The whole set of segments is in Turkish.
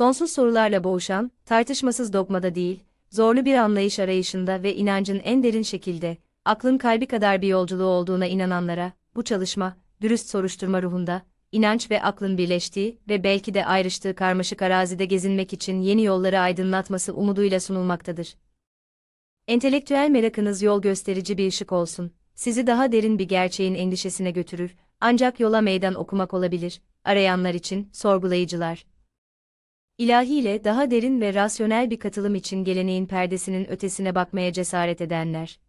Sonsuz sorularla boğuşan, tartışmasız dogmada değil, zorlu bir anlayış arayışında ve inancın en derin şekilde, aklın kalbi kadar bir yolculuğu olduğuna inananlara, bu çalışma, dürüst soruşturma ruhunda, inanç ve aklın birleştiği ve belki de ayrıştığı karmaşık arazide gezinmek için yeni yolları aydınlatması umuduyla sunulmaktadır. Entelektüel merakınız yol gösterici bir ışık olsun, sizi daha derin bir gerçeğin endişesine götürür, ancak yola meydan okumak olabilir, arayanlar için, sorgulayıcılar. İlahiyle daha derin ve rasyonel bir katılım için geleneğin perdesinin ötesine bakmaya cesaret edenler.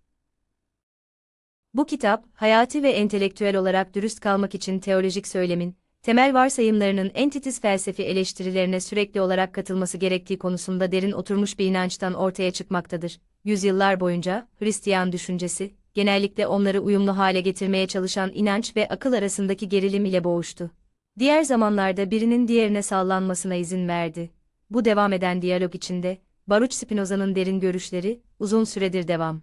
Bu kitap, hayati ve entelektüel olarak dürüst kalmak için teolojik söylemin, temel varsayımlarının en felsefi eleştirilerine sürekli olarak katılması gerektiği konusunda derin oturmuş bir inançtan ortaya çıkmaktadır. Yüzyıllar boyunca, Hristiyan düşüncesi, genellikle onları uyumlu hale getirmeye çalışan inanç ve akıl arasındaki gerilim ile boğuştu. Diğer zamanlarda birinin diğerine sallanmasına izin verdi. Bu devam eden diyalog içinde, Baruch Spinoza'nın derin görüşleri, uzun süredir devam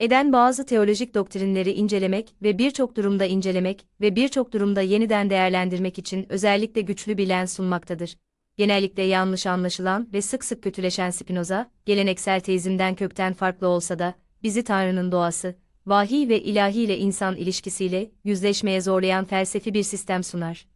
eden bazı teolojik doktrinleri incelemek ve birçok durumda incelemek ve birçok durumda yeniden değerlendirmek için özellikle güçlü bir lens sunmaktadır. Genellikle yanlış anlaşılan ve sık sık kötüleşen Spinoza, geleneksel teizmden kökten farklı olsa da, bizi Tanrı'nın doğası, vahiy ve ilahi ile insan ilişkisiyle yüzleşmeye zorlayan felsefi bir sistem sunar.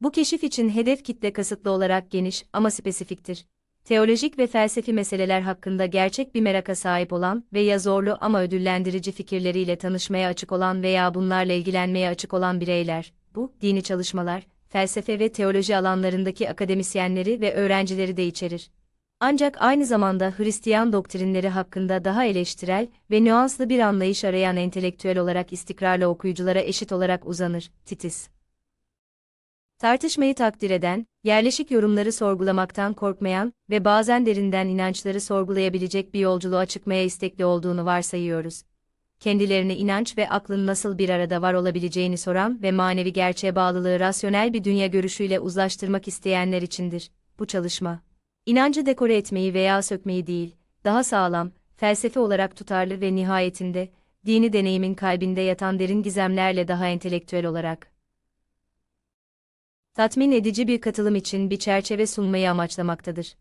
Bu keşif için hedef kitle kasıtlı olarak geniş ama spesifiktir. Teolojik ve felsefi meseleler hakkında gerçek bir meraka sahip olan veya zorlu ama ödüllendirici fikirleriyle tanışmaya açık olan veya bunlarla ilgilenmeye açık olan bireyler, bu, dini çalışmalar, felsefe ve teoloji alanlarındaki akademisyenleri ve öğrencileri de içerir ancak aynı zamanda Hristiyan doktrinleri hakkında daha eleştirel ve nüanslı bir anlayış arayan entelektüel olarak istikrarlı okuyuculara eşit olarak uzanır. Titis Tartışmayı takdir eden, yerleşik yorumları sorgulamaktan korkmayan ve bazen derinden inançları sorgulayabilecek bir yolculuğa çıkmaya istekli olduğunu varsayıyoruz. Kendilerine inanç ve aklın nasıl bir arada var olabileceğini soran ve manevi gerçeğe bağlılığı rasyonel bir dünya görüşüyle uzlaştırmak isteyenler içindir. Bu çalışma İnancı dekore etmeyi veya sökmeyi değil, daha sağlam, felsefe olarak tutarlı ve nihayetinde, dini deneyimin kalbinde yatan derin gizemlerle daha entelektüel olarak. Tatmin edici bir katılım için bir çerçeve sunmayı amaçlamaktadır.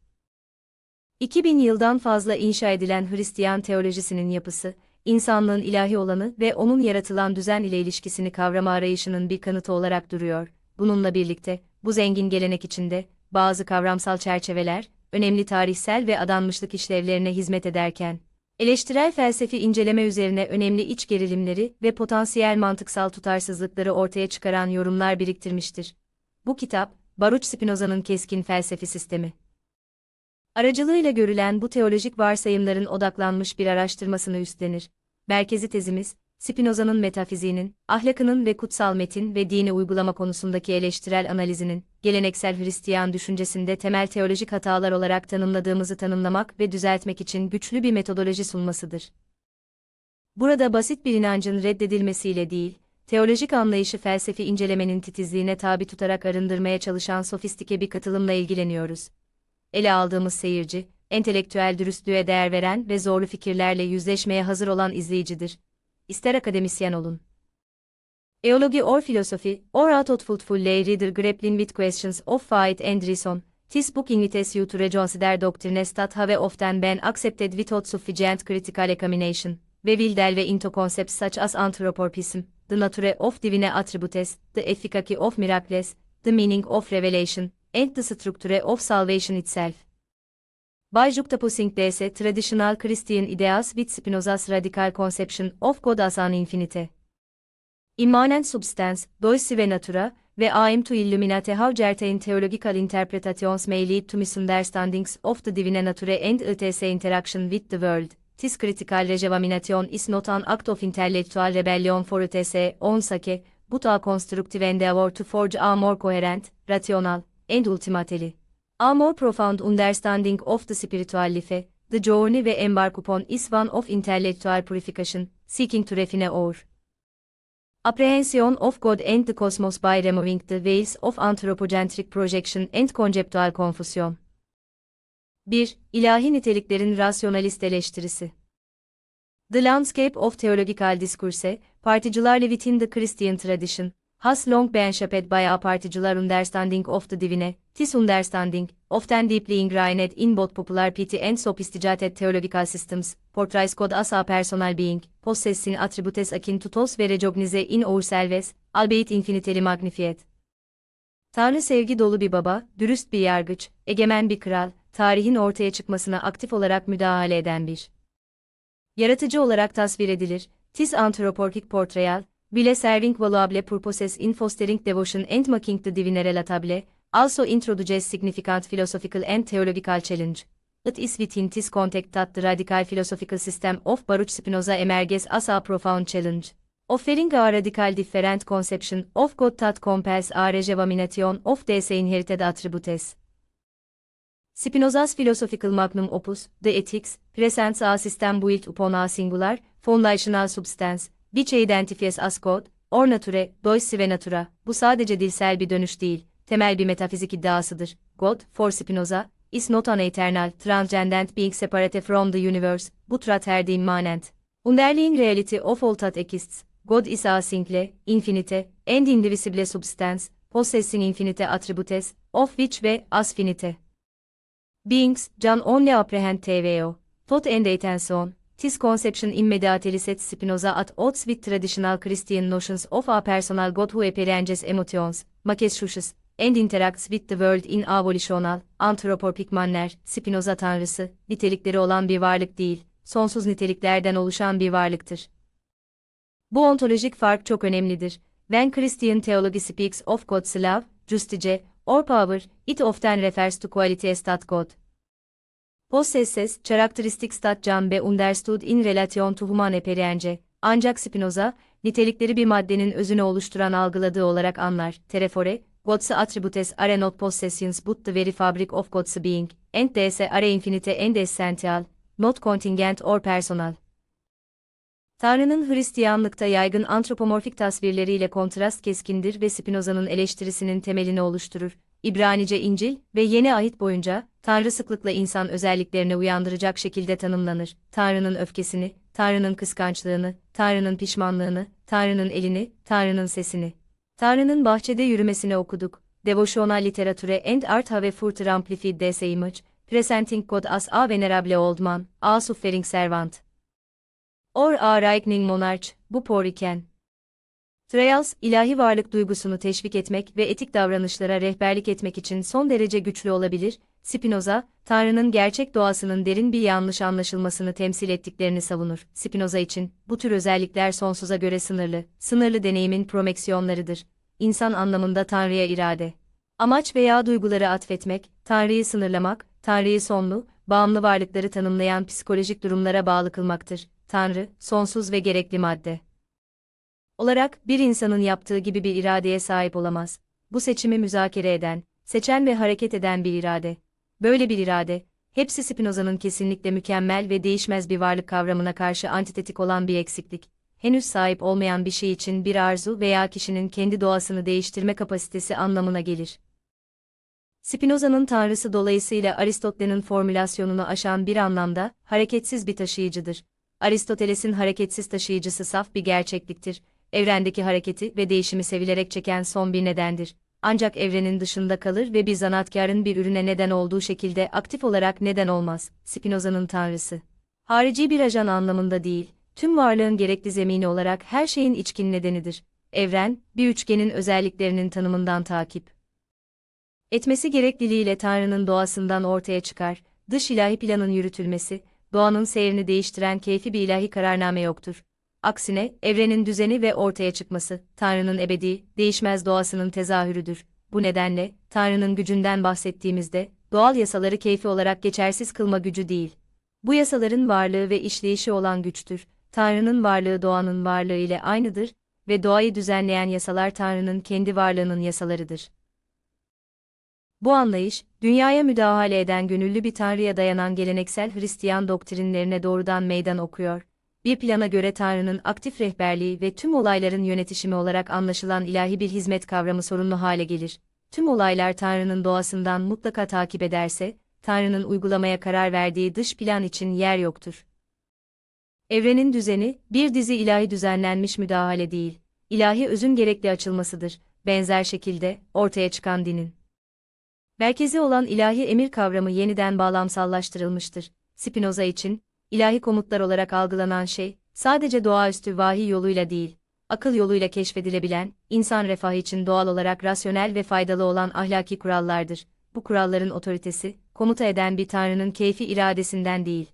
2000 yıldan fazla inşa edilen Hristiyan teolojisinin yapısı, insanlığın ilahi olanı ve onun yaratılan düzen ile ilişkisini kavrama arayışının bir kanıtı olarak duruyor. Bununla birlikte, bu zengin gelenek içinde, bazı kavramsal çerçeveler, önemli tarihsel ve adanmışlık işlevlerine hizmet ederken, eleştirel felsefi inceleme üzerine önemli iç gerilimleri ve potansiyel mantıksal tutarsızlıkları ortaya çıkaran yorumlar biriktirmiştir. Bu kitap, Baruch Spinoza'nın keskin felsefi sistemi. Aracılığıyla görülen bu teolojik varsayımların odaklanmış bir araştırmasını üstlenir. Merkezi tezimiz, Spinoza'nın metafiziğinin, ahlakının ve kutsal metin ve dini uygulama konusundaki eleştirel analizinin, geleneksel Hristiyan düşüncesinde temel teolojik hatalar olarak tanımladığımızı tanımlamak ve düzeltmek için güçlü bir metodoloji sunmasıdır. Burada basit bir inancın reddedilmesiyle değil, teolojik anlayışı felsefi incelemenin titizliğine tabi tutarak arındırmaya çalışan sofistike bir katılımla ilgileniyoruz. Ele aldığımız seyirci, entelektüel dürüstlüğe değer veren ve zorlu fikirlerle yüzleşmeye hazır olan izleyicidir ister akademisyen olun. Eology or philosophy, or a thoughtful lay reader grappling with questions of faith and reason, this book invites you to reconsider doctrines that have often been accepted without sufficient critical examination, ve will delve into concepts such as anthropomorphism, the nature of divine attributes, the efficacy of miracles, the meaning of revelation, and the structure of salvation itself. By juxtaposing these traditional Christian ideas with Spinoza's radical conception of God as an infinite. Immanent substance, dois ve natura, ve aim to illuminate how certain theological interpretations may lead to misunderstandings of the divine nature and its interaction with the world. This critical rejuvenation is not an act of intellectual rebellion for its own sake, but a constructive endeavor to forge a more coherent, rational, and ultimately A more profound understanding of the spiritual life, the journey ve embark upon is one of intellectual purification, seeking to refine our apprehension of God and the cosmos by removing the veils of anthropocentric projection and conceptual confusion. 1. İlahi niteliklerin rasyonalist eleştirisi. The Landscape of Theological Discourse, Particilarly within the Christian Tradition, has long been shaped by a particular understanding of the divine, this understanding, often deeply ingrained in both popular piety and sophisticated theological systems, portrays God as a personal being, possessing attributes akin to those ve recognize in ourselves, albeit infinitely magnified. Tanrı sevgi dolu bir baba, dürüst bir yargıç, egemen bir kral, tarihin ortaya çıkmasına aktif olarak müdahale eden bir yaratıcı olarak tasvir edilir. Tis anthropomorphic portrayal, bile serving valuable purposes in fostering devotion and making the divine relatable, also introduces significant philosophical and theological challenge. It is within this context that the radical philosophical system of Baruch Spinoza emerges as a profound challenge. Offering a radical different conception of God that compels a rejuvenation of these inherited attributes. Spinoza's philosophical magnum opus, The Ethics, presents a system built upon a singular, foundational substance, which identifies as God, or nature, Deus ve natura. Bu sadece dilsel bir dönüş değil, temel bir metafizik iddiasıdır. God, for Spinoza, is not an eternal, transcendent being separate from the universe, but rather the immanent, underlying reality of all that exists. God is a single, infinite, and indivisible substance, possessing infinite attributes, of which we, as finite beings, can only apprehend TVO, thought and attention. This conception immediately sets Spinoza at odds with traditional Christian notions of a personal God who appearanges emotions, makes and interacts with the world in a volitional, anthropomorphic manner. Spinoza tanrısı, nitelikleri olan bir varlık değil, sonsuz niteliklerden oluşan bir varlıktır. Bu ontolojik fark çok önemlidir. When Christian theology speaks of God's love, justice, or power, it often refers to qualities that God possesses, characteristics that can be understood in relation to human appearance. Ancak Spinoza, nitelikleri bir maddenin özünü oluşturan algıladığı olarak anlar. Terefore, God's attributes are not possessions but the very fabric of God's being, and these are infinite and essential, not contingent or personal. Tanrı'nın Hristiyanlıkta yaygın antropomorfik tasvirleriyle kontrast keskindir ve Spinoza'nın eleştirisinin temelini oluşturur. İbranice İncil ve Yeni Ahit boyunca, Tanrı sıklıkla insan özelliklerine uyandıracak şekilde tanımlanır. Tanrı'nın öfkesini, Tanrı'nın kıskançlığını, Tanrı'nın pişmanlığını, Tanrı'nın elini, Tanrı'nın sesini. Tanrı'nın bahçede yürümesini okuduk. Devotional literature and art have further amplified this image, presenting God as a venerable old man, a suffering servant. Or a reigning monarch, bu por Trials, ilahi varlık duygusunu teşvik etmek ve etik davranışlara rehberlik etmek için son derece güçlü olabilir, Spinoza, Tanrı'nın gerçek doğasının derin bir yanlış anlaşılmasını temsil ettiklerini savunur. Spinoza için, bu tür özellikler sonsuza göre sınırlı, sınırlı deneyimin promeksiyonlarıdır. İnsan anlamında Tanrı'ya irade. Amaç veya duyguları atfetmek, Tanrı'yı sınırlamak, Tanrı'yı sonlu, bağımlı varlıkları tanımlayan psikolojik durumlara bağlı kılmaktır. Tanrı, sonsuz ve gerekli madde olarak bir insanın yaptığı gibi bir iradeye sahip olamaz. Bu seçimi müzakere eden, seçen ve hareket eden bir irade. Böyle bir irade, hepsi Spinoza'nın kesinlikle mükemmel ve değişmez bir varlık kavramına karşı antitetik olan bir eksiklik. Henüz sahip olmayan bir şey için bir arzu veya kişinin kendi doğasını değiştirme kapasitesi anlamına gelir. Spinoza'nın tanrısı dolayısıyla Aristoteles'in formülasyonunu aşan bir anlamda hareketsiz bir taşıyıcıdır. Aristoteles'in hareketsiz taşıyıcısı saf bir gerçekliktir evrendeki hareketi ve değişimi sevilerek çeken son bir nedendir. Ancak evrenin dışında kalır ve bir zanatkarın bir ürüne neden olduğu şekilde aktif olarak neden olmaz. Spinoza'nın tanrısı. Harici bir ajan anlamında değil, tüm varlığın gerekli zemini olarak her şeyin içkin nedenidir. Evren, bir üçgenin özelliklerinin tanımından takip etmesi gerekliliğiyle Tanrı'nın doğasından ortaya çıkar, dış ilahi planın yürütülmesi, doğanın seyrini değiştiren keyfi bir ilahi kararname yoktur. Aksine, evrenin düzeni ve ortaya çıkması, Tanrı'nın ebedi, değişmez doğasının tezahürüdür. Bu nedenle, Tanrı'nın gücünden bahsettiğimizde, doğal yasaları keyfi olarak geçersiz kılma gücü değil. Bu yasaların varlığı ve işleyişi olan güçtür. Tanrı'nın varlığı doğanın varlığı ile aynıdır ve doğayı düzenleyen yasalar Tanrı'nın kendi varlığının yasalarıdır. Bu anlayış, dünyaya müdahale eden gönüllü bir Tanrı'ya dayanan geleneksel Hristiyan doktrinlerine doğrudan meydan okuyor bir plana göre Tanrı'nın aktif rehberliği ve tüm olayların yönetişimi olarak anlaşılan ilahi bir hizmet kavramı sorunlu hale gelir. Tüm olaylar Tanrı'nın doğasından mutlaka takip ederse, Tanrı'nın uygulamaya karar verdiği dış plan için yer yoktur. Evrenin düzeni, bir dizi ilahi düzenlenmiş müdahale değil, ilahi özün gerekli açılmasıdır. Benzer şekilde, ortaya çıkan dinin. Merkezi olan ilahi emir kavramı yeniden bağlamsallaştırılmıştır. Spinoza için, ilahi komutlar olarak algılanan şey, sadece doğaüstü vahiy yoluyla değil, akıl yoluyla keşfedilebilen, insan refahı için doğal olarak rasyonel ve faydalı olan ahlaki kurallardır. Bu kuralların otoritesi, komuta eden bir tanrının keyfi iradesinden değil,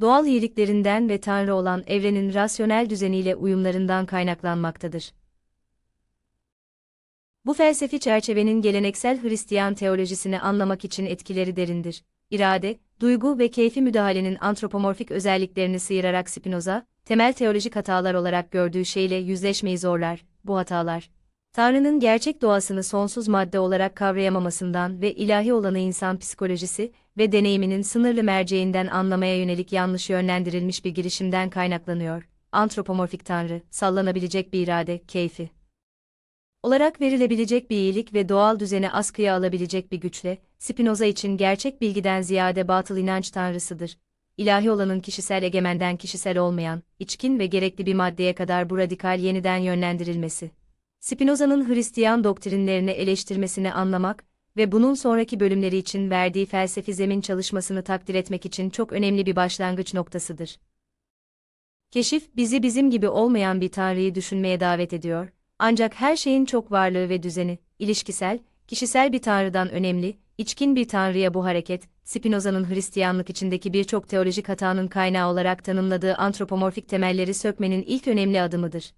doğal iyiliklerinden ve tanrı olan evrenin rasyonel düzeniyle uyumlarından kaynaklanmaktadır. Bu felsefi çerçevenin geleneksel Hristiyan teolojisini anlamak için etkileri derindir. İrade, duygu ve keyfi müdahalenin antropomorfik özelliklerini sıyırarak Spinoza, temel teolojik hatalar olarak gördüğü şeyle yüzleşmeyi zorlar. Bu hatalar, Tanrı'nın gerçek doğasını sonsuz madde olarak kavrayamamasından ve ilahi olanı insan psikolojisi ve deneyiminin sınırlı merceğinden anlamaya yönelik yanlış yönlendirilmiş bir girişimden kaynaklanıyor. Antropomorfik Tanrı, sallanabilecek bir irade, keyfi olarak verilebilecek bir iyilik ve doğal düzeni askıya alabilecek bir güçle, Spinoza için gerçek bilgiden ziyade batıl inanç tanrısıdır. İlahi olanın kişisel egemenden kişisel olmayan, içkin ve gerekli bir maddeye kadar bu radikal yeniden yönlendirilmesi. Spinoza'nın Hristiyan doktrinlerini eleştirmesini anlamak ve bunun sonraki bölümleri için verdiği felsefi zemin çalışmasını takdir etmek için çok önemli bir başlangıç noktasıdır. Keşif, bizi bizim gibi olmayan bir tanrıyı düşünmeye davet ediyor, ancak her şeyin çok varlığı ve düzeni, ilişkisel, kişisel bir tanrıdan önemli, içkin bir tanrıya bu hareket, Spinoza'nın Hristiyanlık içindeki birçok teolojik hatanın kaynağı olarak tanımladığı antropomorfik temelleri sökmenin ilk önemli adımıdır.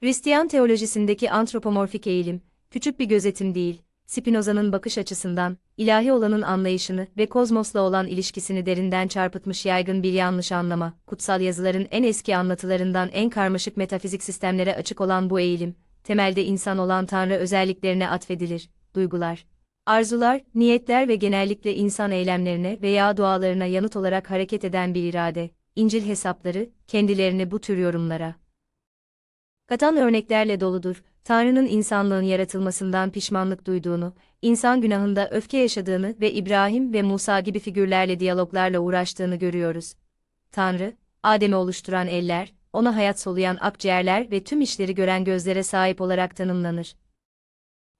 Hristiyan teolojisindeki antropomorfik eğilim, küçük bir gözetim değil, Spinoza'nın bakış açısından, ilahi olanın anlayışını ve kozmosla olan ilişkisini derinden çarpıtmış yaygın bir yanlış anlama, kutsal yazıların en eski anlatılarından en karmaşık metafizik sistemlere açık olan bu eğilim, temelde insan olan Tanrı özelliklerine atfedilir, duygular, arzular, niyetler ve genellikle insan eylemlerine veya dualarına yanıt olarak hareket eden bir irade, İncil hesapları, kendilerini bu tür yorumlara katan örneklerle doludur. Tanrı'nın insanlığın yaratılmasından pişmanlık duyduğunu, insan günahında öfke yaşadığını ve İbrahim ve Musa gibi figürlerle diyaloglarla uğraştığını görüyoruz. Tanrı, Adem'i oluşturan eller, ona hayat soluyan akciğerler ve tüm işleri gören gözlere sahip olarak tanımlanır.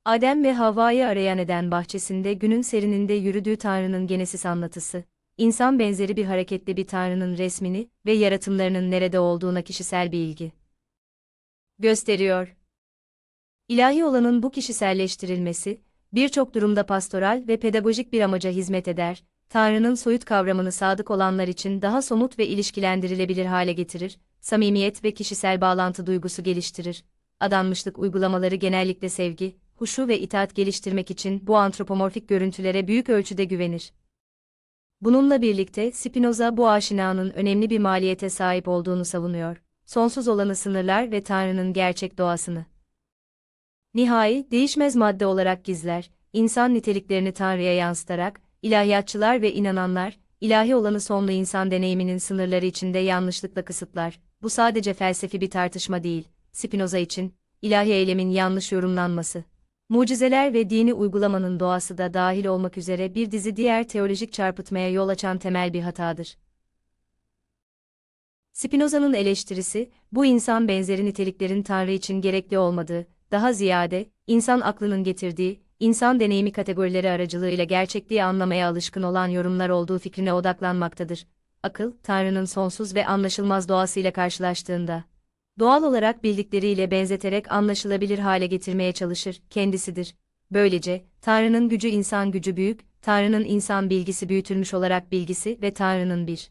Adem ve Havva'yı arayan eden bahçesinde günün serininde yürüdüğü Tanrı'nın Genesis anlatısı, insan benzeri bir hareketli bir Tanrı'nın resmini ve yaratımlarının nerede olduğuna kişisel bir ilgi gösteriyor. İlahi olanın bu kişiselleştirilmesi, birçok durumda pastoral ve pedagojik bir amaca hizmet eder, Tanrı'nın soyut kavramını sadık olanlar için daha somut ve ilişkilendirilebilir hale getirir, samimiyet ve kişisel bağlantı duygusu geliştirir. Adanmışlık uygulamaları genellikle sevgi, huşu ve itaat geliştirmek için bu antropomorfik görüntülere büyük ölçüde güvenir. Bununla birlikte Spinoza bu aşinanın önemli bir maliyete sahip olduğunu savunuyor. Sonsuz olanı sınırlar ve Tanrı'nın gerçek doğasını nihai, değişmez madde olarak gizler, insan niteliklerini Tanrı'ya yansıtarak, ilahiyatçılar ve inananlar, ilahi olanı sonlu insan deneyiminin sınırları içinde yanlışlıkla kısıtlar. Bu sadece felsefi bir tartışma değil, Spinoza için, ilahi eylemin yanlış yorumlanması. Mucizeler ve dini uygulamanın doğası da dahil olmak üzere bir dizi diğer teolojik çarpıtmaya yol açan temel bir hatadır. Spinoza'nın eleştirisi, bu insan benzeri niteliklerin Tanrı için gerekli olmadığı, daha ziyade, insan aklının getirdiği, insan deneyimi kategorileri aracılığıyla gerçekliği anlamaya alışkın olan yorumlar olduğu fikrine odaklanmaktadır. Akıl, Tanrı'nın sonsuz ve anlaşılmaz doğasıyla karşılaştığında, doğal olarak bildikleriyle benzeterek anlaşılabilir hale getirmeye çalışır, kendisidir. Böylece, Tanrı'nın gücü insan gücü büyük, Tanrı'nın insan bilgisi büyütülmüş olarak bilgisi ve Tanrı'nın bir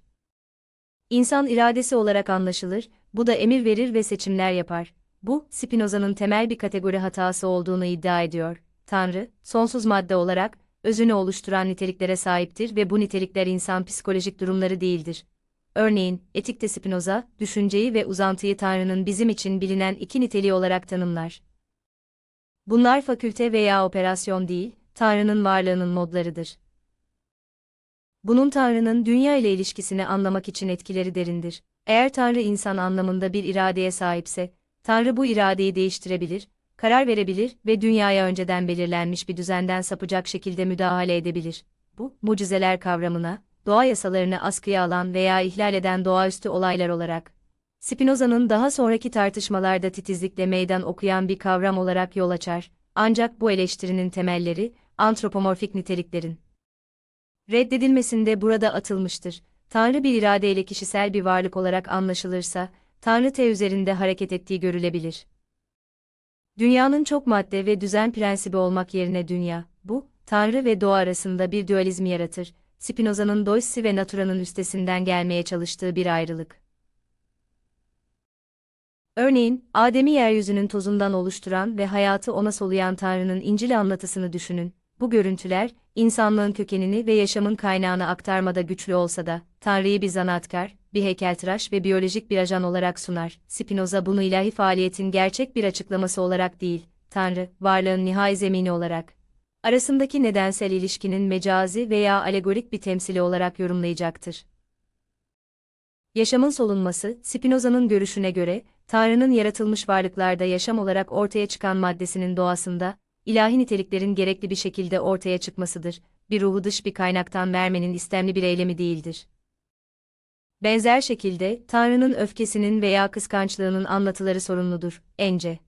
İnsan iradesi olarak anlaşılır, bu da emir verir ve seçimler yapar. Bu, Spinoza'nın temel bir kategori hatası olduğunu iddia ediyor. Tanrı, sonsuz madde olarak, özünü oluşturan niteliklere sahiptir ve bu nitelikler insan psikolojik durumları değildir. Örneğin, etikte Spinoza, düşünceyi ve uzantıyı Tanrı'nın bizim için bilinen iki niteliği olarak tanımlar. Bunlar fakülte veya operasyon değil, Tanrı'nın varlığının modlarıdır. Bunun Tanrı'nın dünya ile ilişkisini anlamak için etkileri derindir. Eğer Tanrı insan anlamında bir iradeye sahipse, Tanrı bu iradeyi değiştirebilir, karar verebilir ve dünyaya önceden belirlenmiş bir düzenden sapacak şekilde müdahale edebilir. Bu, mucizeler kavramına, doğa yasalarını askıya alan veya ihlal eden doğaüstü olaylar olarak Spinoza'nın daha sonraki tartışmalarda titizlikle meydan okuyan bir kavram olarak yol açar, ancak bu eleştirinin temelleri, antropomorfik niteliklerin reddedilmesinde burada atılmıştır. Tanrı bir iradeyle kişisel bir varlık olarak anlaşılırsa, Tanrı te üzerinde hareket ettiği görülebilir. Dünyanın çok madde ve düzen prensibi olmak yerine dünya, bu, Tanrı ve doğa arasında bir dualizm yaratır, Spinoza'nın Doissi ve Natura'nın üstesinden gelmeye çalıştığı bir ayrılık. Örneğin, Adem'i yeryüzünün tozundan oluşturan ve hayatı ona soluyan Tanrı'nın İncil anlatısını düşünün. Bu görüntüler, insanlığın kökenini ve yaşamın kaynağını aktarmada güçlü olsa da, Tanrı'yı bir zanaatkar, bir heykeltıraş ve biyolojik bir ajan olarak sunar. Spinoza bunu ilahi faaliyetin gerçek bir açıklaması olarak değil, Tanrı, varlığın nihai zemini olarak, arasındaki nedensel ilişkinin mecazi veya alegorik bir temsili olarak yorumlayacaktır. Yaşamın solunması, Spinoza'nın görüşüne göre, Tanrı'nın yaratılmış varlıklarda yaşam olarak ortaya çıkan maddesinin doğasında, ilahi niteliklerin gerekli bir şekilde ortaya çıkmasıdır, bir ruhu dış bir kaynaktan vermenin istemli bir eylemi değildir. Benzer şekilde, Tanrı'nın öfkesinin veya kıskançlığının anlatıları sorumludur, ence.